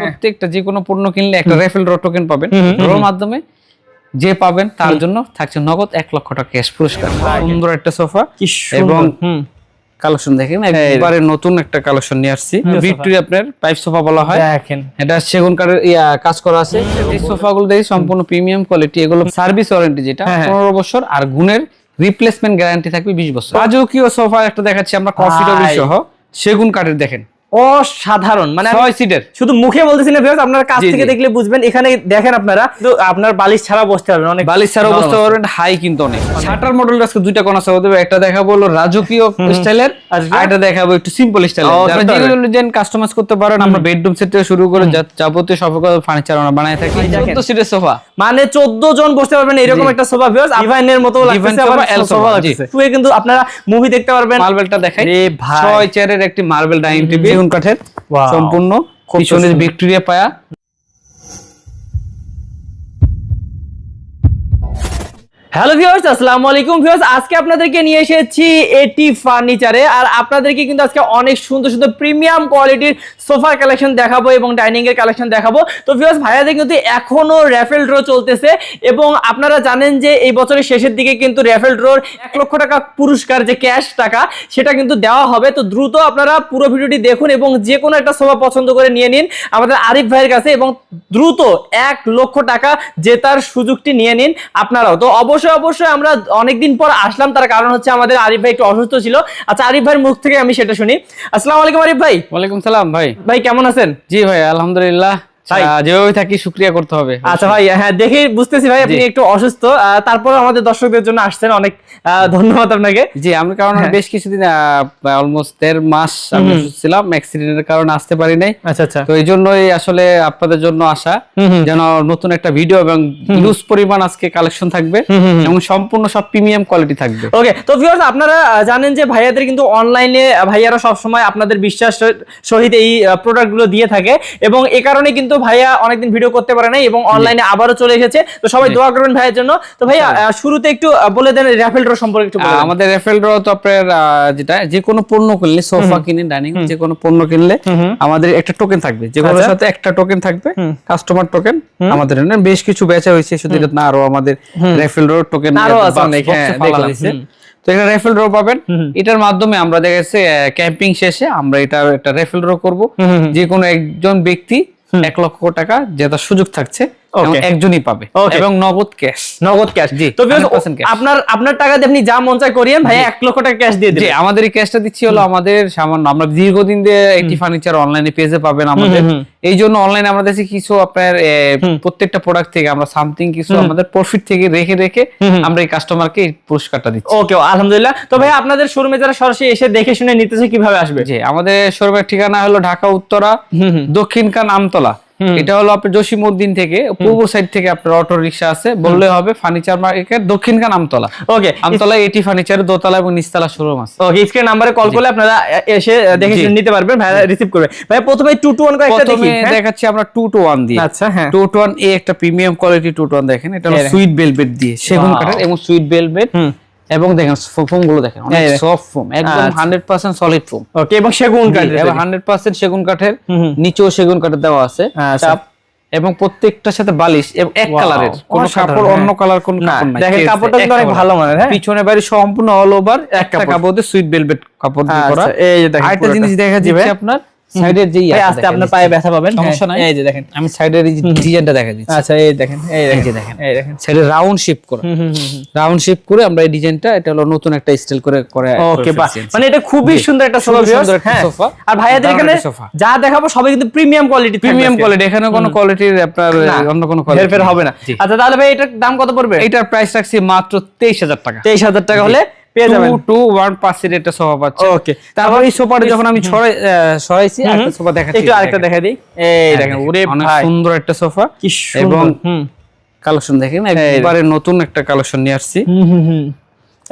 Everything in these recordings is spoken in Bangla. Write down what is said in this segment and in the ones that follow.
প্রত্যেকটা যে কোনো পণ্য কিনলে একটা রেফেল ড্র টোকেন পাবেন। হুম, মাধ্যমে যে পাবেন তার জন্য থাকছে নগদ এক লক্ষ টাকা ক্যাশ পুরস্কার। সুন্দর একটা সোফা এবং কালেকশন দেখেন একবারে নতুন একটা কালেকশন নিয়ে আসছি। ভিক্টোরি আপনার পাইপ সোফা বলা হয়। দেখেন। এটা সেগুন কাঠের কাজ করা আছে। এই সোফাগুলো দেখি সম্পূর্ণ প্রিমিয়াম কোয়ালিটি এগুলো সার্ভিস ওয়ারেন্টি যেটা। হ্যাঁ, হ্যাঁ। পনেরো বছর আর গুণের রিপ্লেসমেন্ট গ্যারান্টি থাকবে বিশ বছর। রাজকীয় সোফা একটা দেখাচ্ছি আমরা কফি সহ। সেগুন কাঠের দেখেন। অসাধারণ। মানে ছয় সিটের শুধু মুখে বলতেছি না আপনারা কাছ থেকে দেখলে বুঝবেন। এখানে দেখেন আপনারা তো আপনার বালিশ ছাড়া বসতে পারবেন। অনেক বালিশ ছাড়া আছে। পারবেন হাই কিন্তু অনেক। শাটার মডেল আজকে দুইটা কোনা সহ দেবে একটা দেখাবো হলো রাজকীয় স্টাইলের। আর একটা দেখাবো একটু সিম্পল স্টাইলের যারা। যেগুলো ডিজাইন কাস্টমাইজ করতে পারেন আমরা বেডরুম সেট থেকে শুরু করে যাবতীয় সব ফার্নিচার আমরা বানাই থাকি। দেখেন। 14 সিটের সোফা মানে 14 জন বসতে পারবেন এরকম একটা সোফা ভিউয়ার্স ডিভাইনের মতো লাগতেছে আবার এল সোফা লাগতেছে। কিন্তু আপনারা মুভি দেখতে পারবেন। মার্বেলটা দেখাই। রে ভাই। ছয় চেয়ারের একটি মার্বেল ডাইনিং টেবিল সেগুন কাঠের সম্পূর্ণ পিছনের ভিক্টোরিয়া পায়া। হ্যালো ভিউয়ার্স আসসালামু আলাইকুম ভিউয়ার্স আজকে আপনাদেরকে নিয়ে এসেছি এটি ফার্নিচারে আর আপনাদেরকে কিন্তু আজকে অনেক সুন্দর সুন্দর প্রিমিয়াম কোয়ালিটির সোফার কালেকশন দেখাবো এবং ডাইনিং এর কালেকশন দেখাবো। তো ভিউয়ার্স ভাইয়াদের কিন্তু এখনও র্যাফেল ড্র চলতেছে এবং আপনারা জানেন যে এই বছরের শেষের দিকে কিন্তু র্যাফেল ড্রোর এক লক্ষ টাকা পুরস্কার যে ক্যাশ টাকা, সেটা কিন্তু দেওয়া হবে। তো দ্রুত আপনারা পুরো ভিডিওটি দেখুন এবং যে কোনো একটা সোফা পছন্দ করে নিয়ে নিন আমাদের আরিফ ভাইয়ের কাছে এবং দ্রুত এক লক্ষ টাকা জেতার সুযোগটি নিয়ে নিন আপনারাও। তো অবশ্যই অবশ্যই অবশ্যই আমরা অনেকদিন পর আসলাম তার কারণ হচ্ছে আমাদের আরিফ ভাই একটু অসুস্থ ছিল। আচ্ছা আরিফ ভাইয়ের মুখ থেকে আমি সেটা শুনি। আসসালামু আলাইকুম আরিফ ভাই। ওয়ালাইকুম সালাম ভাই। ভাই কেমন আছেন? জি ভাই আলহামদুলিল্লাহ। ভাই। যেভাবে থাকি শুক্রিয়া করতে হবে। আচ্ছা ভাই হ্যাঁ দেখেই বুঝতেছি ভাই আপনি একটু অসুস্থ। তারপর আমাদের দর্শকদের জন্য আসছেন অনেক ধন্যবাদ আপনাকে। জি আমি কারণ হ্যাঁ। বেশ কিছুদিন অলমোস্ট দেড় মাস আমি ছিলাম অ্যাক্সিডেন্টের কারণে আসতে পারি নাই। আচ্ছা আচ্ছা। তো এই জন্যই আসলে আপনাদের জন্য আসা। যেন নতুন একটা ভিডিও এবং হিউজ পরিমাণ আজকে কালেকশন থাকবে। এবং সম্পূর্ণ সব প্রিমিয়াম কোয়ালিটি থাকবে। ওকে তো ভিউয়ার্স আপনারা জানেন যে ভাইয়াদের কিন্তু অনলাইনে ভাইয়ারা সবসময় আপনাদের বিশ্বাস সহিত এই প্রোডাক্টগুলো দিয়ে থাকে এবং এ কারণে কিন্তু ভাইয়া অনেকদিন ভিডিও করতে পারে নাই এবং অনলাইনে আবারও চলে এসেছে। তো সবাই। দোয়া করবেন ভাইয়ের জন্য। তো ভাইয়া শুরুতে একটু বলে দেন র্যাফেল ড্র সম্পর্কে একটু আমাদের রেফেল ড্র তো আপনার যেটা যে কোনো পণ্য কিনলে সোফা কিনে ডাইনিং যে কোনো পণ্য কিনলে। আমাদের একটা টোকেন থাকবে। যেগুলোর আচ্ছা। সাথে একটা টোকেন থাকবে। কাস্টমার টোকেন আমাদের বেশ কিছু বেচা হয়েছে শুধু এটা না আরও আমাদের রেফেল ড্র টোকেন আরও আছে অনেক, হ্যাঁ, তো এটা রেফেল ড্র পাবেন। এটার মাধ্যমে আমরা দেখা যাচ্ছে ক্যাম্পিং শেষে আমরা এটা একটা রেফেল ড্র করব। যে কোনো একজন ব্যক্তি এক লক্ষ টাকা জেতার সুযোগ থাকছে. একজনই পাবে. এবং নগদ ক্যাশ নগদ ক্যাশ জি, তো viewers, 100% cash। আপনার আপনার টাকা দিয়ে আপনি যা মন চায় করিয়েন ভাইয়া এক লক্ষ টাকা ক্যাশ দিয়ে দিবেন। আমাদের এই ক্যাশটা দিচ্ছি হলো আমাদের সামান্য আমরা দীর্ঘদিন দিয়ে একটি ফার্নিচার অনলাইনে পেজে পাবেন আমাদের। এই জন্য অনলাইনে আমরা দেখছি কিছু আপনার প্রত্যেকটা প্রোডাক্ট থেকে আমরা সামথিং কিছু আমাদের প্রফিট থেকে রেখে রেখে। আমরা এই কাস্টমারকে এই পুরস্কারটা দিচ্ছি। ওকে আলহামদুলিল্লাহ। তো ভাই আপনাদের শোরুমে যারা সরাসরি এসে দেখে শুনে নিতেছে কীভাবে আসবে? যে আমাদের শোরুমের ঠিকানা হলো ঢাকা উত্তরা দক্ষিণ কান আমতলা। এটা হলো আপনার জসিমউদ্দিন থেকে পূর্ব সাইড থেকে আপনার অটো রিক্সা আছে। বললে হবে ফার্নিচার মার্কেট দক্ষিণ কান আমতলা। ওকে আমতলা এটি ফার্নিচারের দোতলা এবং নিচতলা শোরুম আছে। ওকে স্ক্রিন নাম্বারে কল করলে আপনারা এসে দেখে নিতে পারবেন ভাই রিসিভ করবে। ভাই প্রথমে টু টু ওয়ান করে একটা দেখি। প্রথমে হ্যাঁ? দেখাচ্ছি আমরা টু টু ওয়ান দিয়ে। আচ্ছা হ্যাঁ। টু টু ওয়ান এ একটা premium quality two two one দেখেন এটা হলো সুইট বেলভেট দিয়ে সেগুন. কাঠের এবং সুইট বেলভেট এবং দেখেন ফোমগুলো দেখেন অনেক সফট ফোম একদম আচ্ছা। Hundred percent solid foam okay এবং সেগুন কাঠ এবং হান্ড্রেড পার্সেন্ট সেগুন কাঠের। নিচেও সেগুন কাঠের দেওয়া আছে আচ্ছা। চাপ এবং প্রত্যেকটার সাথে বালিশ এবং এক কালারের কোনো কাপড় অন্য হ্যাঁ। কালার কোন কাপড় নাই দেখেন কাপড়টা কিন্তু অনেক ভালো মানের, হ্যাঁ? পিছনে বাড়ি সম্পূর্ণ অল ওভার একটা কাপড়। দিয়ে সুইট বেলভেট কাপড় দিয়ে করা আচ্ছা, এই যে দেখেন আরেকটা জিনিস দেখা ভাই। আপনার সাইডের যে ভাই আস্তে আপনার পায়ে ব্যথা পাবেন? সমস্যা হ্যাঁ, নাই। এই যে দেখেন আমি সাইডের এই ডিজাইনটা দেখা দিচ্ছি আচ্ছা এই দেখেন এই এই দেখেন দেখেন। এই দেখেন। সাইডে রাউন্ড শেপ করা। হুম হুম হুম রাউন্ড শেপ করে আমরা এই ডিজাইনটা এটা হলো নতুন একটা স্টাইল করে করে ওকে বাহ। মানে এটা খুবই সুন্দর একটা সোফা সুন্দর একটা হ্যাঁ। সোফা। আর ভাইয়াদের এখানে যা দেখাবো সবই কিন্তু প্রিমিয়াম কোয়ালিটি প্রিমিয়াম কোয়ালিটি এখানে কোনো কোয়ালিটির আপনার অন্য কোনো কোয়ালিটি হেরফের হবে না। আচ্ছা তাহলে ভাই এটার দাম কত পড়বে? এটার প্রাইস রাখছি মাত্র তেইশ হাজার টাকা। তেইশ হাজার টাকা হলে পেয়ে যাবেন। একটা সোফা পাচ্ছে। ওকে তারপর এই সোফাটা যখন আমি ছড়াই সরাইছি একটা সোফা দেখাচ্ছি। একটু আরেকটা দেখা দিই। এই দেখেন ওরে ভাই। সুন্দর একটা সোফা। কি এবং কালেকশন দেখেন একবারে নতুন একটা কালেকশন নিয়ে আসছি।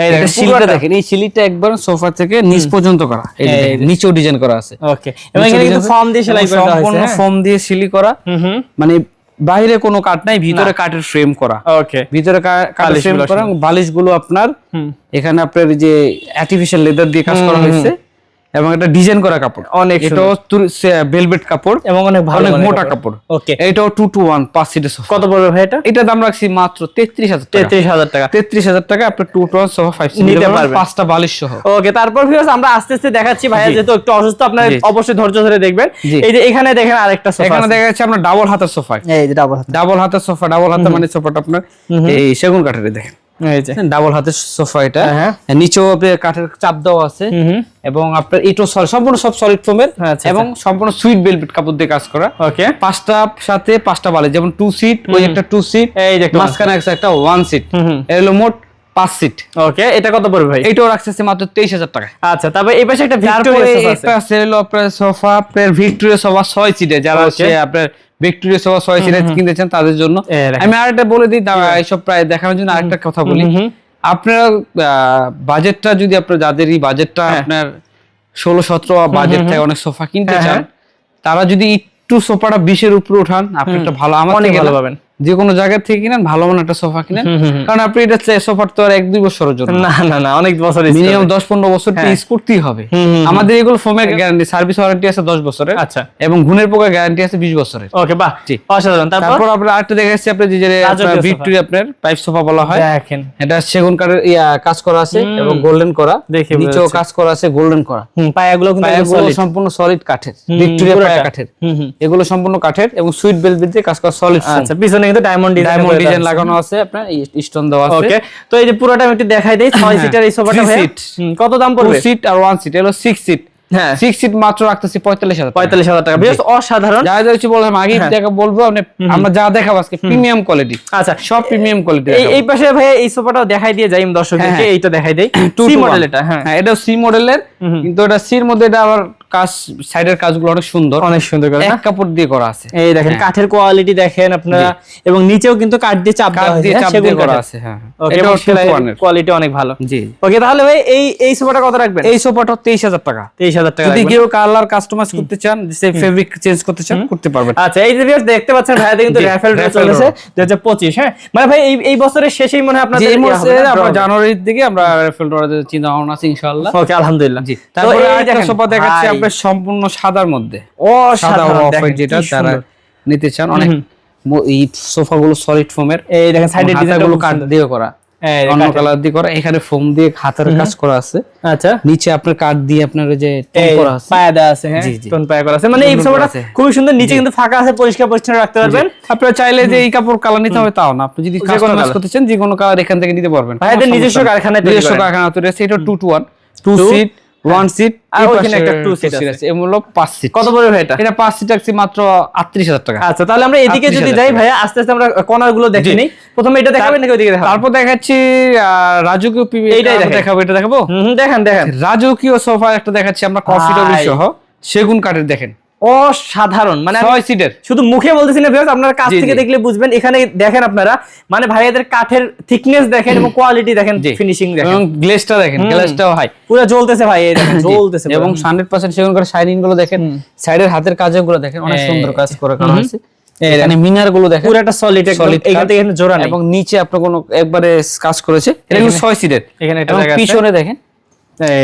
এই দেখেন সিলিটা দেখেন এই সিলিটা একবার সোফা থেকে নিচ পর্যন্ত করা। এই নিচেও ডিজাইন করা আছে। ওকে এবং এখানে কিন্তু ফর্ম দিয়ে সেলাই করা সম্পূর্ণ হ্যাঁ? দিয়ে সিলি করা। মানে বাইরে কোনো কাঠ নাই ভিতরে কাঠের ফ্রেম করা। ওকে ভিতরে কাঠের ফ্রেম করা বালিশগুলো আপনার এখানে আপনার যে আর্টিফিশিয়াল লেদার দিয়ে কাজ করা হয়েছে। এবং এটা ডিজাইন করা কাপড়। অনেক এটাও ভেলভেট কাপড় এবং অনেক ভালো অনেক মোটা কাপড়। ওকে এটাও টু টু ওয়ান পাঁচ সিটের সোফা কত পড়বে ভাই এটা? এটা দাম রাখছি মাত্র তেত্রিশ হাজার টাকা। তেত্রিশ হাজার টাকা। তেত্রিশ হাজার টাকা আপনি two two one sofa five নিতে নিতে পারবেন। পাঁচটা বালিশ সহ। ওকে তারপর ভিউয়ার্স আমরা আস্তে আস্তে দেখাচ্ছি ভাইয়া যেহেতু একটু অসুস্থ আপনারা অবশ্যই ধৈর্য ধরে দেখবেন। এই যে এখানে দেখেন আরেকটা সোফা এখানে দেখা যাচ্ছে আপনার ডাবল হাতের সোফা এই যে ডাবল ডাবল হাতের সোফা ডাবল হাতের মানে সোফাটা আপনার এই সেগুন কাঠের দেখেন। ডাবল হাতের সোফা এটা। হ্যাঁ। নিচেও আপনার কাঠের চাপ দেওয়া আছে। এবং আপনার সম্পূর্ণ সব সলিড ফোমের আচ্ছা, এবং সম্পূর্ণ সুইট বেলভেট কাপড় দিয়ে কাজ করা। ওকে পাঁচটা সাথে পাঁচটা বালি যেমন টু সিট ওই একটা টু সিট এই মাঝখানে একটা ওয়ান সিট এর হলো মোট পাঁচ সিট ওকে এটা কত পড়বে ভাই? রাখতেছে মাত্র তেইশ হাজার টাকা আচ্ছা তারপর এই পাশে একটা ভিক্টোরিয়া সোফা আছে। আছে আপনার ভিক্টোরিয়া সোফা ছয় সিটে যারা হচ্ছে আপনার ভিক্টোরিয়া সোফা ছয় সিটে কিনতেছেন তাদের জন্য। আমি আরেকটা বলে দিই এইসব প্রায় দেখানোর জন্য আরেকটা কথা বলি। আপনারা বাজেটটা যদি আপনার যাদের এই বাজেটটা হ্যাঁ। আপনার ষোলো সতেরো বাজেট থেকে অনেক সোফা কিনতে হ্যাঁ, চান তারা যদি একটু সোফাটা বিশের উপরে উঠান আপনি একটা ভালো আমার ভালো পাবেন। যে কোনো জায়গা থেকে কিনেন ভালো মানের একটা সোফা কিনেন। কারণ আপনি এটা সোফার তো আর এক দুই বছরের জন্য। না না না অনেক বছর মিনিমাম দশ পনেরো বছর হ্যাঁ। ইউজ করতেই হবে। আমাদের এগুলো ফোমের গ্যারান্টি সার্ভিস ওয়ারেন্টি আছে দশ বছরের। আচ্ছা। এবং ঘুণের পোকা গ্যারান্টি আছে বিশ বছরের। ওকে বাহ জি। অসাধারণ। তারপর? আপনার আরেকটা দেখা যাচ্ছে আপনার যে। ভিক্টোরি আপনার পাইপ সোফা বলা হয়। দেখেন। এটা সেগুন কাঠের ইয়া কাজ করা আছে এবং গোল্ডেন করা। দেখে নিচেও কাজ করা আছে গোল্ডেন করা। পায়াগুলো কিন্তু সম্পূর্ণ সলিড কাঠের। হুম, ভিক্টোরিয়া পায়া কাঠের। এগুলো সম্পূর্ণ কাঠের এবং সুইট বেলভেট দিয়ে কাজ করা সলিড আচ্ছা পিছনে কিন্তু ডায়মন্ড ডিজাইন ডায়মন্ড ডিজাইন লাগানো আছে আপনার স্টোন দেওয়া আছে। ওকে তো এই যে পুরোটা আমি একটু দেখাই দেই ছয় হ্যাঁ, সিটার এই সোফাটা ভাই কত দাম পড়বে? সিট আর ওয়ান সিট এগুলো সিক্স সিট হ্যাঁ। সিট মাত্র রাখতেছি টাকা। হাজার টাকা। বেশ অসাধারণ। যা যা বললাম আগে হ্যাঁ। দেখা বলব আমরা যা দেখাবো আজকে প্রিমিয়াম কোয়ালিটি আচ্ছা। সব প্রিমিয়াম কোয়ালিটি এই পাশে ভাই এই সোফাটাও দেখাই দিয়ে যাই আমি দর্শকদেরকে হ্যাঁ। এইটা দেখাই দেই। টু সি মডেল এটা হ্যাঁ। হ্যাঁ এটা সি মডেলের। কিন্তু এটা সির মধ্যে এটা আবার কাজ সাইডের কাজগুলো অনেক সুন্দর। অনেক সুন্দর করে এক কাপড় দিয়ে করা আছে। এই দেখেন হ্যাঁ। কাঠের কোয়ালিটি দেখেন আপনারা। এবং নিচেও কিন্তু কাঠ দিয়ে চাপ দেওয়া হয়েছে সেগুন দিয়ে করা আছে হ্যাঁ। এটা কোয়ালিটি অনেক ভালো। জি। ওকে তাহলে ভাই এই এই সোফাটা কত রাখবেন? এই সোফাটা তেইশ হাজার টাকা। তেইশ হাজার টাকা যদি কেউ কালার কাস্টমাইজ করতে চান যে ফেব্রিক চেঞ্জ করতে চান করতে পারবেন। আচ্ছা এই যে viewers দেখতে পাচ্ছেন ভাইয়াদের কিন্তু জি, র্যাফেল ড্র চলেছে draw। দুই হাজার পঁচিশ হ্যাঁ? মানে ভাই এই এই বছরের শেষেই মনে হয় আপনাদের ইয়ে মাসে আমরা জানুয়ারির দিকে আমরা রেফেল ড্রয়ার চিন্তা ভাবনা আছে ইনশাআল্লাহ। ওকে আলহামদুলিল্লাহ। জি। তো তারপরে আরেকটা সোফা দেখাচ্ছি আপনার সম্পূর্ণ সাদার মধ্যে। অসাধারণ দেখেন, যেটা তারা নিতে চান। অনেক এই সোফাগুলো সলিড ফোমের এই দেখেন সাইডের ডিজাইনগুলো কাঠ দিয়ে করা। অন্য কালার দিয়ে করা। এখানে ফোম দিয়ে হাতের কাজ করা আছে। আচ্ছা। নিচে আপনার কাঠ দিয়ে আপনার যে টোন করা আছে। পায়া দেওয়া আছে হ্যাঁ। টোন পায়া করা আছে। মানে এই সুন্দর সোফাটা খুবই সুন্দর। নিচে কিন্তু ফাঁকা আছে পরিষ্কার পরিচ্ছন্ন রাখতে পারবেন। আপনারা চাইলে যে এই কাপড় কালার নিতে হবে তাও না। আপনি যদি কোনো করতে চান যে কোনো কালার এখান থেকে নিতে পারবেন। নিজস্ব নেই। নিজস্ব কারখানা তৈরি আছে। এটা two two one two seat one seat আর ওইখানে একটা two seat আছে। এম হলো পাঁচ সিট কত পড়বে ভাই এটা? এটা পাঁচ সিট রাখছি মাত্র আটত্রিশ হাজার টাকা। আচ্ছা তাহলে আমরা এদিকে যদি যাই আস্তে আস্তে আমরা কর্নারগুলো দেখে। প্রথমে এটা দেখাবেন নাকি ওইদিকে তারপর দেখাচ্ছি আহ, রাজকীয় পিবি এইটাই এইটাই দেখাবো এটা দেখাবো? হুম, দেখেন দেখেন। রাজকীয় সোফা একটা দেখাচ্ছি আমরা কফি টেবিল সহ। সেগুন কাঠের দেখেন। অসাধারণ। মানে ছয় সিটের শুধু মুখে বলতেছি না ভিউয়ার্স আপনারা কাছ থেকে দেখলে বুঝবেন। এখানে দেখেন আপনারা মানে ভাইয়াদের কাঠের থিকনেস দেখেন এবং কোয়ালিটি দেখেন। ফিনিশিং দেখেন। এবং গ্লেজটা দেখেন হুম। গ্লেজটাও হাই পুরো জ্বলতেছে ভাই এই দেখেন জ্বলতেছে এবং হান্ড্রেড পার্সেন্ট সেগুন কাঠের শাইনিংগুলো দেখেন সাইডের হাতের কাজগুলো দেখেন অনেক সুন্দর কাজ করে করা হয়েছে। এখানে মিনারগুলো দেখেন। পুরো একটা সলিড এখান থেকে জোড়া এবং নিচে আপনার কোনো একবারে কাজ করেছে। এটা কিন্তু এখানে- ছয় সিটের এখানে একটা আছে। পিছনে দেখেন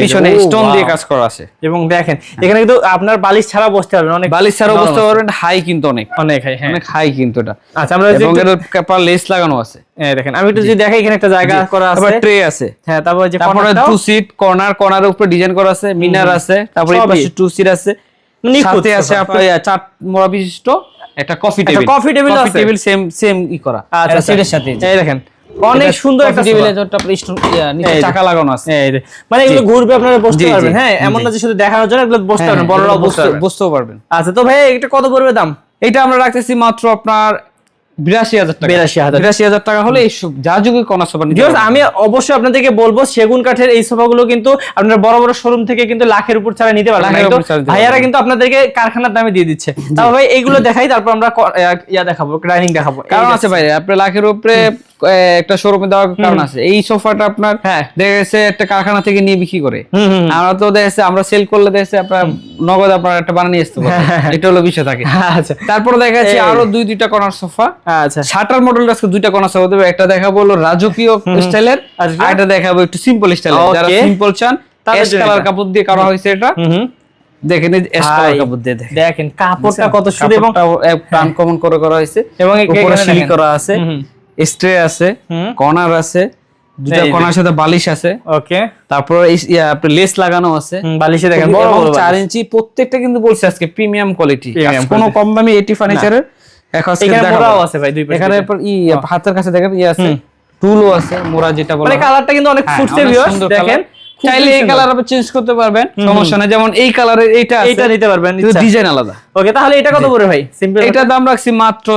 পিছনে স্টোন দিয়ে কাজ করা আছে। এবং দেখেন এখানে কিন্তু আপনার বালিশ ছাড়া বসতে পারবেন অনেক বালিশ নরম বসতে পারবেন হাই কিন্তু অনেক। অনেক হাই হ্যাঁ। অনেক হাই কিন্তু এটা। আচ্ছা আমরা এবং এর কাপার লেস লাগানো আছে। এই দেখেন আমি একটু যদি দেখাই এখানে একটা জায়গা করা আছে। তারপর ট্রে আছে। হ্যাঁ তারপর যে তারপরে টু সিট কর্নার কর্নারের উপরে ডিজাইন করা আছে মিনার আছে তারপরে এই পাশে টু সিট আছে। নিখুঁত সাথে আছে আপনার চার মোড়া বিশিষ্ট একটা কফি টেবিল coffee table আছে? টেবিল সেম সেম ই করা। আচ্ছা সিটের সাথে এই দেখেন অনেক সুন্দর একটা টেবিলে। আপনার স্টোন নিচে চাকা লাগানো আছে। মানে এগুলো ঘুরবে আপনারা বসতে পারবেন। হ্যাঁ এমন না যে শুধু দেখানোর জন্য এগুলো বসতে হ্যাঁ, পারবেন বড়রাও এগুলো বসতে পারবেন। আচ্ছা তো ভাই এটা কত পড়বে দাম? এটা আমরা রাখতেছি মাত্র আপনার বিরাশি হাজার টাকা। 82,000 বিরাশি হাজার টাকা হলে এই সব- যা যুগে সোফা আমি অবশ্যই আপনাদেরকে বলব সেগুন কাঠের এই সোফাগুলো কিন্তু আপনার বড় বড় শোরুম থেকে কিন্তু লাখের উপর ছাড়া নিতে পারবেন ভাইয়ারা কিন্তু আপনাদেরকে কারখানার দামে দিয়ে দিচ্ছে। তারপর ভাই এইগুলো দেখাই তারপর আমরা ইয়া দেখাবো ডাইনিং দেখাবো। কারণ আছে ভাই আপনার লাখের উপরে একটা শোরুমে দেওয়ার কারণ আছে। এই সোফাটা আপনার হ্যাঁ। দেখা গেছে একটা কারখানা থেকে নিয়ে বিক্রি করে। আমরা তো দেখা যাচ্ছে আমরা সেল করলে দেখা যাচ্ছে আপনার নগদ আপনার একটা বানিয়ে আসতে পারব এটা হলো বিষয় থাকে। আচ্ছা। তারপরে দেখা যাচ্ছে আরও দুই দুইটা কর্নার সোফা। আচ্ছা। শাটার মডেল আজকে দুইটা কর্নার সোফা দেবে। একটা দেখাবো হলো রাজকীয় স্টাইলের আচ্ছা। আর একটা দেখাবো একটু সিম্পল স্টাইলের যারা সিম্পল চান তাদের অ্যাশ কালার কাপড় দিয়ে করা হয়েছে এটা। দেখেন অ্যাশ কালার কাপড় দিয়ে দেখেন। দেখেন কাপড়টা কত সুন্দর এবং প্রাণ কমন করে করা হয়েছে। এবং উপরে সিলি করা আছে। স্ট্রে আছে। কর্নার আছে দুটা কর্নার সাথে বালিশ আছে। ওকে। তারপর আপনার লেস লাগানো আছে। বালিশে দেখেন বড় বড় চার বালিশ। ইঞ্চি প্রত্যেকটা কিন্তু বলছে আজকে প্রিমিয়াম কোয়ালিটি। Premium কোনো কম দামি এটি ফার্নিচারের এখন এখানে মোড়াও আছে ভাই দুই পাশে এখানে ই হাতের কাছে দেখেন ই আছে। টুলও আছে মোড়া যেটা বলা। মানে কালারটা কিন্তু অনেক হ্যাঁ, ফুটছে ভিউয়ার্স দেখেন। চাইলে এই কালার আপনি চেঞ্জ করতে পারবেন সমস্যা নেই। যেমন এই কালারের এইটা নিতে পারবেন ডিজাইন আলাদা। ওকে তাহলে এটা কত পড়বে ভাই? সিম্পল দাম রাখছি মাত্র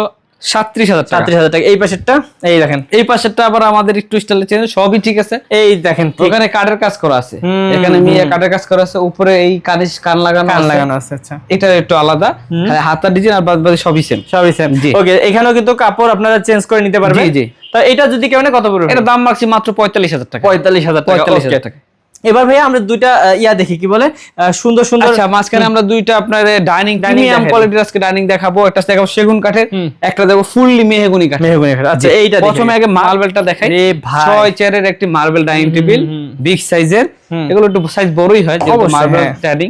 সাত্রিশ হাজার সাতত্রিশ হাজার টাকা। এই পাশেরটা এই দেখেন। এই পাশেরটা আবার আমাদের একটু স্টাইলে চেঞ্জ সবই ঠিক আছে। এই দেখেন ওখানে কাঠের কাজ করা আছে। এখানে মিয়া কাঠের কাজ করা আছে উপরে এই কানে কান লাগানো কান লাগানো আছে আচ্ছা। এটা একটু আলাদা। হ্যাঁ, হাতার ডিজাইন আর বাদ বাকি সবই সেম সবই সেম জি। ওকে এখানেও কিন্তু কাপড় আপনারা চেঞ্জ করে নিতে পারবেন। জি, জি। তো এটা যদি কেউ নেয় কত পড়বে? এটা দাম রাখছি মাত্র পঁয়তাল্লিশ হাজার টাকা। পঁয়তাল্লিশ হাজার টাকা। এবার ভাইয়া আমরা দুইটা ইয়া দেখি কি বলে? সুন্দর সুন্দর আচ্ছা মাঝখানে আমরা দুইটা আপনার ডাইনিং প্রিমিয়াম কোয়ালিটির আজকে ডাইনিং দেখাবো। একটা দেখাবো সেগুন কাঠের একটা দেখাবো ফুললি মেহগুনি কাঠ মেহগনি কাঠ। আচ্ছা এইটা। প্রথমে আগে মার্বেলটা দেখাই। রে ভাই। ছয় চেয়ারের একটি মার্বেল ডাইনিং টেবিল বিগ সাইজের এগুলো একটু সাইজ বড়ই হয় যেহেতু মার্বেল। ডাইনিং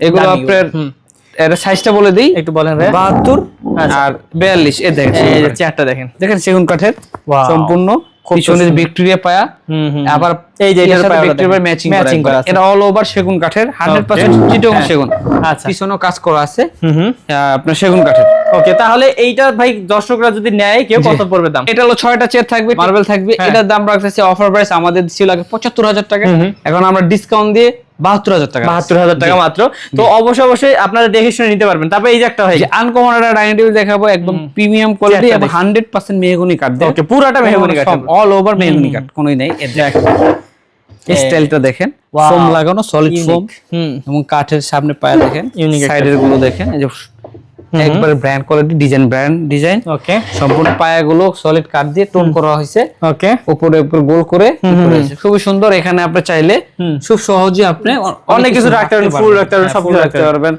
এগুলো আপনার। এর সাইজটা বলে দিই। একটু বলেন ভাইয়া। বাহাত্তর আচ্ছা। আর বিয়াল্লিশ। এ দেখেন চেয়ারটা দেখেন। দেখেন সেগুন কাঠের সম্পূর্ণ। পিছনে ভিক্টোরিয়া পায়া আবার এই যে এটার পায়া ভিক্টোরিয়া। ম্যাচিং করা আছে। এটা অল ওভার সেগুন কাঠের 100% চিটং হ্যাঁ। সেগুন। আচ্ছা। পিছনেও কাজ করা আছে। হুম আপনার সেগুন কাঠের। ওকে তাহলে এইটা ভাই দর্শকরা যদি নেয় কেউ কত পড়বে দাম? এটা হলো ছয়টা চেয়ার থাকবে। মার্বেল থাকবে। হ্যাঁ। এটার দাম রাখতেছে অফার প্রাইস আমাদের ছিল আগে পঁচাত্তর হাজার টাকা। এখন আমরা ডিসকাউন্ট দিয়ে বাহাত্তর হাজার টাকা। বাহাত্তর হাজার টাকা মাত্র। তো অবশ্যই অবশ্যই আপনারা দেখে শুনে নিতে পারবেন। তারপরে এই যে একটা আনকমন একটা ডাইনিং টেবিল দেখাবো একদম প্রিমিয়াম কোয়ালিটি এবং হান্ড্রেড পার্সেন্ট মেহগুনি কাঠ ওকে পুরাটা মেহগনি কাঠ অল ওভার মেহগুনি কাঠ কোনোই নেই। স্টাইলটা দেখেন। ফোম লাগানো সলিড ফোম হুম। এবং কাঠের সামনে পায়া দেখেন সাইডেরগুলো দেখেন এই যে একবার brand quality design brand design okay সম্পূর্ণ পায়াগুলো সলিড কাঠ দিয়ে টোন করা হয়েছে। ওকে উপরে উপরে গোল করে খুব খুবই সুন্দর এখানে আপনি চাইলে। খুব সহজে আপনি অনেক কিছু রাখতে পারবেন, ফুল রাখতে পারবেন, সব রাখতে পারবেন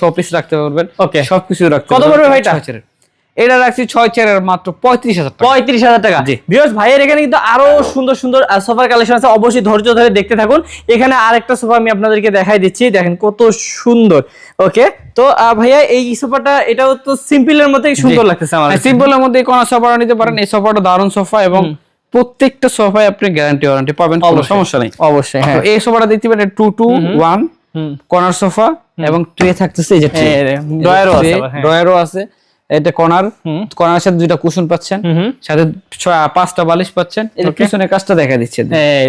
শোপিস রাখতে পারবেন। ওকে সবকিছু রাখতে কত। পড়বে ভাইটা? ছয় চেয়ারের। এটা রাখছি ছয় চেয়ারের মাত্র পঁয়ত্রিশ হাজার পঁয়ত্রিশ হাজার টাকা। ভিউয়ার্স ভাইয়ের এখানে কিন্তু আরও সুন্দর সুন্দর সোফার কালেকশন আছে। অবশ্যই ধৈর্য ধরে দেখতে থাকুন। এখানে আরেকটা সোফা আমি আপনাদেরকে দেখাই দিচ্ছি। দেখেন কত সুন্দর। ওকে তো ভাইয়া এই সোফাটা এটাও তো সিম্পলের মধ্যেই সুন্দর লাগতেছে আমার সিম্পলের মধ্যে কোন সোফাটা নিতে পারেন। এই সোফাটা দারুণ সোফা এবং প্রত্যেকটা সোফায় আপনি গ্যারান্টি ওয়ারেন্টি পাবেন। কোনো। সমস্যা নেই। অবশ্যই হ্যাঁ। এই সোফাটা দেখতে পারেন two two one. Corner sofa এবং ট্রে থাকতেছে এই যে ড্রয়ারও আছে হ্যাঁ। ড্রয়ারও আছে। এটা কর্নার কর্নার সাথে দুইটা কুশন পাচ্ছেন। সাথে পাঁচটা বালিশ পাচ্ছেন। পিছনে কাজটা দেখা দিচ্ছে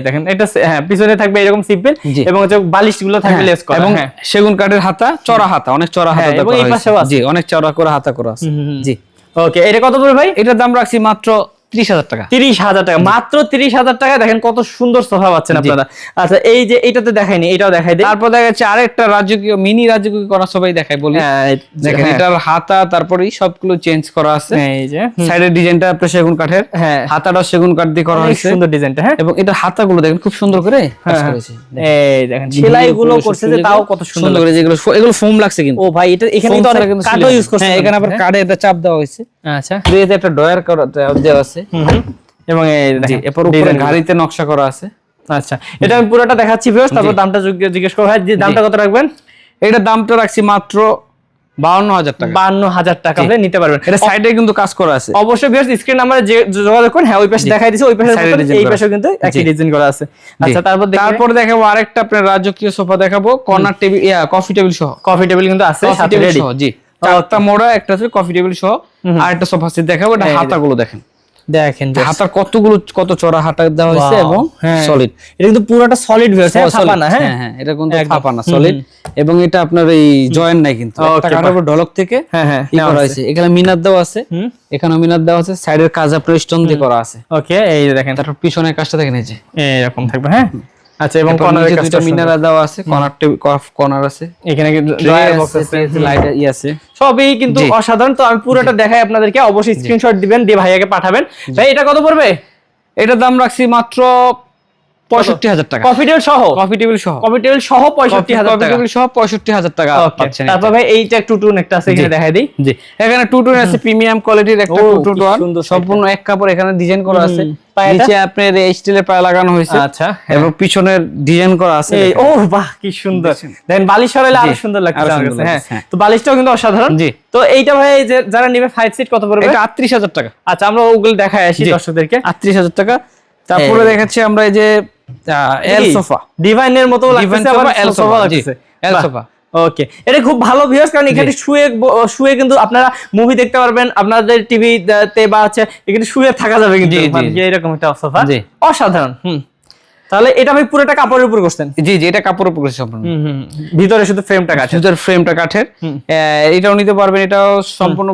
দেখেন এটা হ্যাঁ পিছনে থাকবে এরকম সিম্পল এবং বালিশগুলো থাকবে লেস করা এবং হ্যাঁ। সেগুন কাঠের হাতা চড়া হাতা অনেক চড়া হাতা হ্যাঁ, এই পাশেও আছে। জি অনেক চড়া করে হাতা করা আছে। জি। ওকে এটা কত পড়বে ভাই? এটার দাম রাখছি মাত্র ত্রিশ হাজার টাকা। তিরিশ হাজার টাকা মাত্র তিরিশ হাজার টাকা। দেখেন কত সুন্দর সোফা পাচ্ছেন আপনারা। আচ্ছা এই যে এটাতে দেখাইনি এটাও দেখাই দিই। তারপর দেখা যাচ্ছে আরেকটা রাজকীয় মিনি রাজকীয় করা সবাই দেখাই বলি। হ্যাঁ, দেখেন হ্যাঁ। এটার হাতা তারপরে সবগুলো চেঞ্জ করা আছে। এই যে সাইডের ডিজাইনটা আপনার সেগুন কাঠের। হ্যাঁ। হাতাটা সেগুন কাঠ দিয়ে করা হয়েছে। সুন্দর ডিজাইনটা হ্যাঁ। এবং এটার হাতাগুলো দেখেন খুব সুন্দর করে এই দেখেন সেলাই গুলো করছে যে তাও কত সুন্দর করে যেগুলো এগুলো ফোম লাগছে কিন্তু। ও ভাই এটা এখানে Foam অনেক কাঠও ইউজ করছে হ্যাঁ এখানে। আবার কাঠে একটা চাপ দেওয়া হয়েছে। আচ্ছা। ট্রেতে একটা ডয়ার করা দেওয়া আছে হুম, হুম। এবং এই জি দেখেন এরপর উপরে গাড়িতে নকশা করা আছে। আচ্ছা এটা আমি পুরোটা দেখাচ্ছি ভিউয়ার্স তারপর দামটা জিজ্ঞেস করব ভাই দামটা কত রাখবেন? এটার দামটা রাখছি মাত্র বাউন্ন হাজার টাকা। বান্ন হাজার টাকা হলে নিতে পারবেন। এটা সাইডে কিন্তু কাজ করা আছে। অবশ্যই ভিউয়ার্স স্ক্রিন নাম্বারে যে যোগাযোগ করুন। হ্যাঁ ওই পাশে দেখাই ওই পাশে এই কিন্তু একই ডিজাইন করা আছে। আচ্ছা তারপর দেখি তারপর দেখাবো আরেকটা আপনার রাজকীয় সোফা দেখাবো। কর্নার টেবিল কফি টেবিল সহ। কফি টেবিল কিন্তু আছে সাথে রেডি জি। চারটা মোড়া একটা আছে কফি টেবিল সহ আর একটা সোফা সেট দেখাবো এটা এই যে। হাতাগুলো দেখেন। দেখেন। হাতার কতগুলো কত চড়া হাতা দেওয়া হয়েছে এবং হ্যাঁ। সলিড এটা কিন্তু পুরোটা সলিড হ্যাঁ না হ্যাঁ? হ্যাঁ এটা কিন্তু। না সলিড এবং এটা আপনার এই জয়েন্ট নাই কিন্তু। ঢলক থেকে হ্যাঁ হ্যাঁ করা হয়েছে। এখানে মিনার দেওয়া আছে। এখানে মিনার দেওয়া আছে সাইডের কাজ আপনার স্টোন দিয়ে করা আছে। ওকে এই দেখেন। তারপর পিছনের কাজটা দেখেন এই যে। এরকম থাকবে হ্যাঁ? আচ্ছা এবং কর্নারে দুটো মিনারা দাও আছে কর্নার কর্নার আছে। এখানে ড্রয়ার বক্স আছে লাইট ই আছে। সবই কিন্তু অসাধারণ। তো আমি পুরোটা দেখাই আপনাদেরকে। অবশ্যই স্ক্রিনশট দিবেন দিয়ে ভাইয়াকে পাঠাবেন। ভাই এটা কত পড়বে? এটার দাম রাখছি মাত্র পঁয়ষট্টি হাজার টাকা। সহ? কফি টেবিল সহ। কফি সহ পঁয়ষট্টি হাজার কফি সহ পঁয়ষট্টি হাজার টাকা পাচ্ছেন তারপর ভাই এইটা একটু টুন একটা আছে এখানে দেখাই দিই। জি। এখানে টু টোন আছে প্রিমিয়াম কোয়ালিটির একটা টু কি সম্পূর্ণ এক কাপড় এখানে ডিজাইন করা আছে। নিচে আপনার স্টিলের পায়া লাগানো হয়েছে। আচ্ছা, এবং পিছনের ডিজাইন করা আছে ও বাহ কি সুন্দর? দেখেন। বালিশ সরাইলে আরও সুন্দর লাগছে হ্যাঁ। লাগছে, হ্যাঁ। তো বালিশটাও কিন্তু অসাধারণ। জি। তো এইটা ভাই যে যারা নিবে ফাইভ সিট কত পড়বে? এটা হাজার টাকা। আচ্ছা আমরা ওগুলো দেখাই আসি। দর্শকদেরকে। আটত্রিশ হাজার টাকা। তারপরে দেখাচ্ছি আমরা এই যে এল সোফা। ডিভাইনের মতো আবার এল সোফা। ওকে। এটা খুব ভালো কারণ এখানে শুয়ে শুয়ে কিন্তু আপনারা মুভি দেখতে পারবেন আপনাদের টিভি বা এখানে শুয়ে থাকা যাবে কিন্তু। মানে এরকম একটা সোফা। অসাধারণ হুম। তাহলে এটা ভাই পুরোটা কাপড়ের উপর করছেন জি জি এটা কাপড় উপরে সম্পূর্ণ। হুম হুম ভিতরে শুধু ফ্রেমটা কাছে সুতার ফ্রেমটা কাঠের। এটাও নিতে পারবেন এটাও সম্পূর্ণ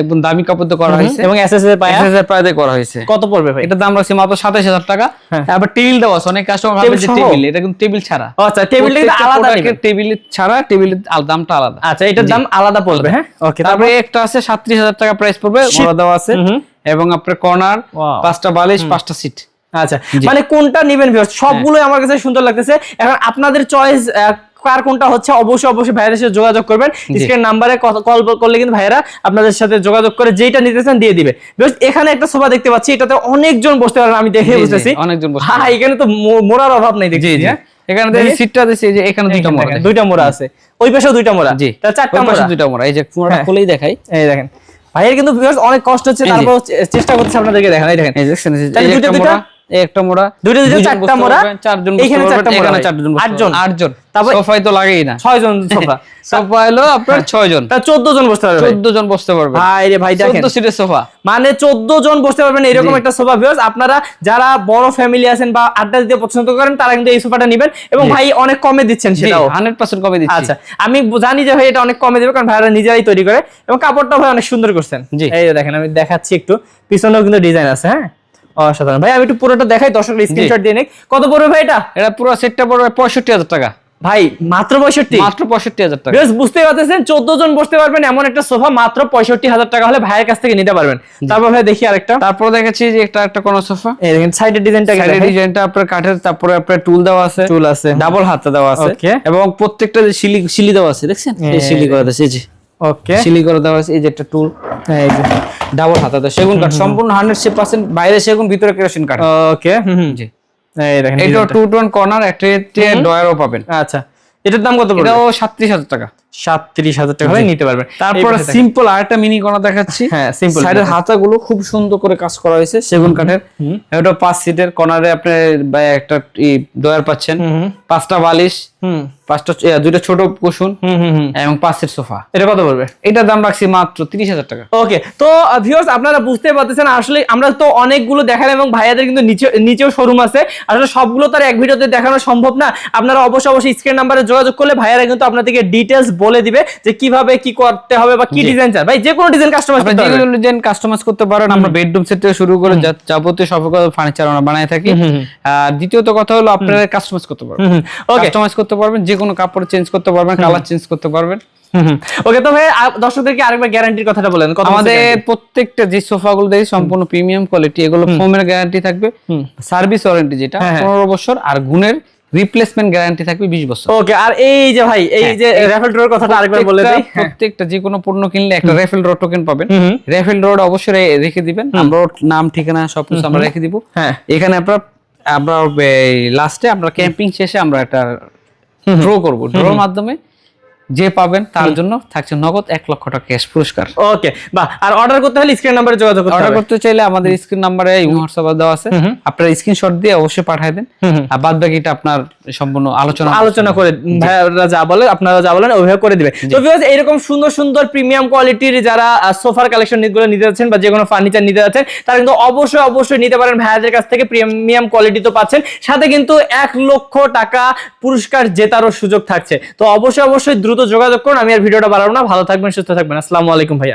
একদম দামি কাপড় দিয়ে করা হয়েছে। এবং এসএস এর পায়া? এক্সারসাইজ প্রায় দিয়ে করা হয়েছে। কত পড়বে ভাই? এটার দাম রাখছি মাত্র সাতাশ হাজার টাকা। হ্যাঁ। আবার টেবিল দেওয়া আছে অনেক কাস্টমার ভাবে টেবিল যে টেবিল এটা কিন্তু টেবিল ছাড়া। আচ্ছা টেবিলটা কিন্তু আলাদা। টেবিল ছাড়া টেবিলের দামটা আলাদা। আচ্ছা এটার দাম আলাদা পড়বে হ্যাঁ? ওকে তারপরে একটা আছে সাতত্রিশ হাজার টাকা প্রাইস পড়বে. মোড়া দেওয়া আছে। এবং আপনার কর্নার পাঁচটা বালিশ পাঁচটা সিট আচ্ছা মানে কোনটা নেবেন ভিউয়ার্স সবগুলোই আমার কাছে সুন্দর লাগতেছে। এখন আপনাদের চয়েস কার কোনটা হচ্ছে অবশ্যই অবশ্যই ভাইয়ের সাথে যোগাযোগ করবেন। স্ক্রিন নাম্বারে কল করলে কিন্তু ভাইয়েরা আপনাদের সাথে যোগাযোগ করে যেটা নিতে চান দিয়ে দিবে। এখানে একটা সোফা দেখতে পাচ্ছি এটাতে অনেকজন বসতে পারবেন আমি দেখে বুঝতেছি। অনেকজন হ্যাঁ এখানে তো মোড়ার অভাব নেই দেখছি হ্যাঁ? এখানে দেখি। সিটটা দিচ্ছে যে এখানে দুইটা মোড়া দেখেন, দেখেন। দুইটা মোড়া আছে। ওই পাশেও দুইটা মোড়া। জি তাহলে চারটা মোড়া। দুইটা মোড়া। এই যে মোড়াটা হ্যাঁ। খুলেই দেখাই। এই দেখেন। ভাইয়ের কিন্তু অনেক কষ্ট হচ্ছে তারপর চেষ্টা করতেছে আপনাদেরকে দেখেন এই দেখেন। এই এই দুইটা দুইটা? একটা মোড়া দুইটা দুইটা দুইজন চারটা মোড়া, পারবেন, চারজন এইখানে বসতে চারটা পারবেন, মোড়া এখানে চারজন আটজন। আটজন। তারপর- সোফায় তো লাগেই না। ছয়জন সোফা। সোফা হলো আপনার ছয় জন তা চোদ্দ জন বসতে পারবে ভাই। চোদ্দ জন বসতে পারবে ভাই রে ভাই দেখেন। চোদ্দ সিটের সোফা। মানে চোদ্দ জন বসতে পারবেন এরকম একটা সোফা ভিউয়ার্স আপনারা যারা বড় ফ্যামিলি আছেন বা আড্ডা দিতে পছন্দ করেন তারা কিন্তু এই সোফাটা নেবেন এবং ভাই অনেক কমে দিচ্ছেন সেটাও। হান্ড্রেড পার্সেন্ট কমে দিচ্ছি। আচ্ছা আমি জানি যে ভাই এটা অনেক কমে দেবে কারণ ভাইরা নিজেরাই তৈরি করে এবং কাপড়টা ভাই অনেক সুন্দর করছেন। জি। এই দেখেন আমি দেখাচ্ছি একটু। পিছনেও কিন্তু ডিজাইন আছে হ্যাঁ? অসাধারণ। ভাই আমি একটু পুরোটা দেখাই দর্শক স্ক্রিনশট দিয়ে নেই কত পড়বে ভাই এটা? এটা পুরো সেটটা পড়বে পঁয়ষট্টি হাজার টাকা। ভাই মাত্র পঁয়ষট্টি? মাত্র পঁয়ষট্টি হাজার টাকা। বেশ বুঝতে পারতেছেন চোদ্দ জন বসতে পারবেন এমন একটা সোফা মাত্র পঁয়ষট্টি হাজার টাকা হলে ভাইয়ের কাছ থেকে নিতে পারবেন। তারপর ভাই দেখি আরেকটা। তারপর দেখেছি যে একটা একটা কোন সোফা। এই দেখেন সাইডের ডিজাইনটা সাইডের ডিজাইনটা আপনার কাঠের তারপরে আপনার টুল দেওয়া আছে। টুল আছে। ডাবল হাতে দেওয়া আছে. এবং প্রত্যেকটা যে সিলি সিলি দেওয়া আছে দেখছেন? এই এই সিলি করা আছে এই যে। ওকে সিলি করে দেওয়া আছে এই যে একটা টুল এই যে। ডাবল হাতে দেওয়া সেগুন কাঠ সম্পূর্ণ হান্ড্রেড পার্সেন্ট বাইরে সেগুন ভিতরে কেরোসিন কাঠ। ওকে হুম হুম জি। এই দেখেন এটা। টু টোন কর্নার একটা ডয়ারও পাবেন। আচ্ছা। এটার দাম কত পড়বে? এটাও সাতত্রিশ হাজার টাকা। সাতত্রিশ হাজার টাকা নিতে পারবেন। তারপরে। সিম্পল আরেকটা মিনি কর্নার দেখাচ্ছি। হ্যাঁ, simple সাইডের হাতাগুলো খুব সুন্দর করে কাজ করা হয়েছে সেগুন কাঠের। এটা পাঁচ সিটের কর্নারে আপনি একটা ডয়ার পাচ্ছেন। পাঁচটা বালিশ পাঁচটা দুইটা ছোট কুশন এবং পাঁচ সিট সোফা। এটা কত পড়বে? এটার দাম রাখছি মাত্র তিরিশ হাজার টাকা। ওকে তো ভিউয়ার্স আপনারা বুঝতে পারতেছেন আসলে আমরা তো অনেকগুলো দেখালাম এবং ভাইয়াদের কিন্তু নিচে নিচেও শোরুম আছে। আসলে সবগুলো তার এক ভিডিওতে দেখানো সম্ভব না। আপনারা অবশ্যই অবশ্যই স্ক্রিন নাম্বারে যোগাযোগ করলে ভাইয়ারা কিন্তু আপনাদেরকে ডিটেলস বলে দিবে যে কীভাবে কি করতে হবে বা কি ডিজাইন চান ভাই যে কোনো ডিজাইন কাস্টমাইজ করতে পারবেন। যেগুলো ডিজাইন কাস্টমাইজ করতে পারেন। আমরা বেডরুম সেট থেকে শুরু করে যা- যাবতীয় সকল ফার্নিচার আমরা বানাই থাকি। আর দ্বিতীয়ত কথা হলো আপনারা কাস্টমাইজ করতে পারবেন। ওকে কাস্টমাইজ করতে পারবেন যে কোনো কাপড় চেঞ্জ করতে পারবেন কালার চেঞ্জ করতে পারবেন। ওকে তো ভাই দর্শকদেরকে আরেকবার গ্যারান্টির কথাটা বলেন। আমাদের প্রত্যেকটা যে সোফা গুলো দেখি সম্পূর্ণ প্রিমিয়াম কোয়ালিটি এগুলো ফোমের গ্যারান্টি থাকবে। সার্ভিস ওয়ারেন্টি যেটা হ্যাঁ, হ্যাঁ। পনেরো বছর আর গুণের রিপ্লেসমেন্ট গ্যারান্টি থাকবে বিশ বছর। ওকে আর এই যে ভাই এই হ্যাঁ, যে রাফেল ড্রর কথাটা আরেকবার বলে দেই। হ্যাঁ। প্রত্যেকটা যে কোনো পণ্য কিনলে একটা রেফেল রোড টোকেন পাবেন। রাফেল রোড অবশ্যই রেখে দিবেন। আমরা নাম ঠিকানা সবকিছু আমরা রেখে দিব। হ্যাঁ। এখানে আপনার আমরা লাস্টে আমরা ক্যাম্পিং শেষে আমরা একটা ড্র করব। ড্রর মাধ্যমে যে পাবেন তার জন্য থাকছে নগদ এক লক্ষ টাকা ক্যাশ পুরস্কার। ওকে বাহ আর অর্ডার করতে হলে স্ক্রিন নাম্বারে যোগাযোগ করতে অর্ডার করতে চাইলে আমাদের স্ক্রিন নাম্বারে হোয়াটসঅ্যাপ দেওয়া আছে। আপনার স্ক্রিনশট দিয়ে অবশ্যই পাঠিয়ে দেন। আর বাদ বাকিটা আপনার সম্পূর্ণ আলোচনা আলোচনা করে ভাইয়ারা যা বলে আপনারা যা বলেন ওইভাবে করে দিবে। তো ভিউয়ার্স এরকম সুন্দর সুন্দর প্রিমিয়াম কোয়ালিটির যারা সোফার কালেকশনগুলো নিতে যাচ্ছেন বা যে কোনো ফার্নিচার নিতে যাচ্ছেন তারা কিন্তু অবশ্যই অবশ্যই নিতে পারেন। ভাইয়াদের কাছ থেকে প্রিমিয়াম কোয়ালিটি তো পাচ্ছেন। সাথে কিন্তু এক লক্ষ টাকা পুরস্কার জেতারও সুযোগ থাকছে। তো অবশ্যই অবশ্যই দ্রুত যোগাযোগ করুন, আমি আর ভিডিওটা বাড়াবো না। ভালো থাকবেন, সুস্থ থাকবেন। আসসালামু আলাইকুম ভাইয়া।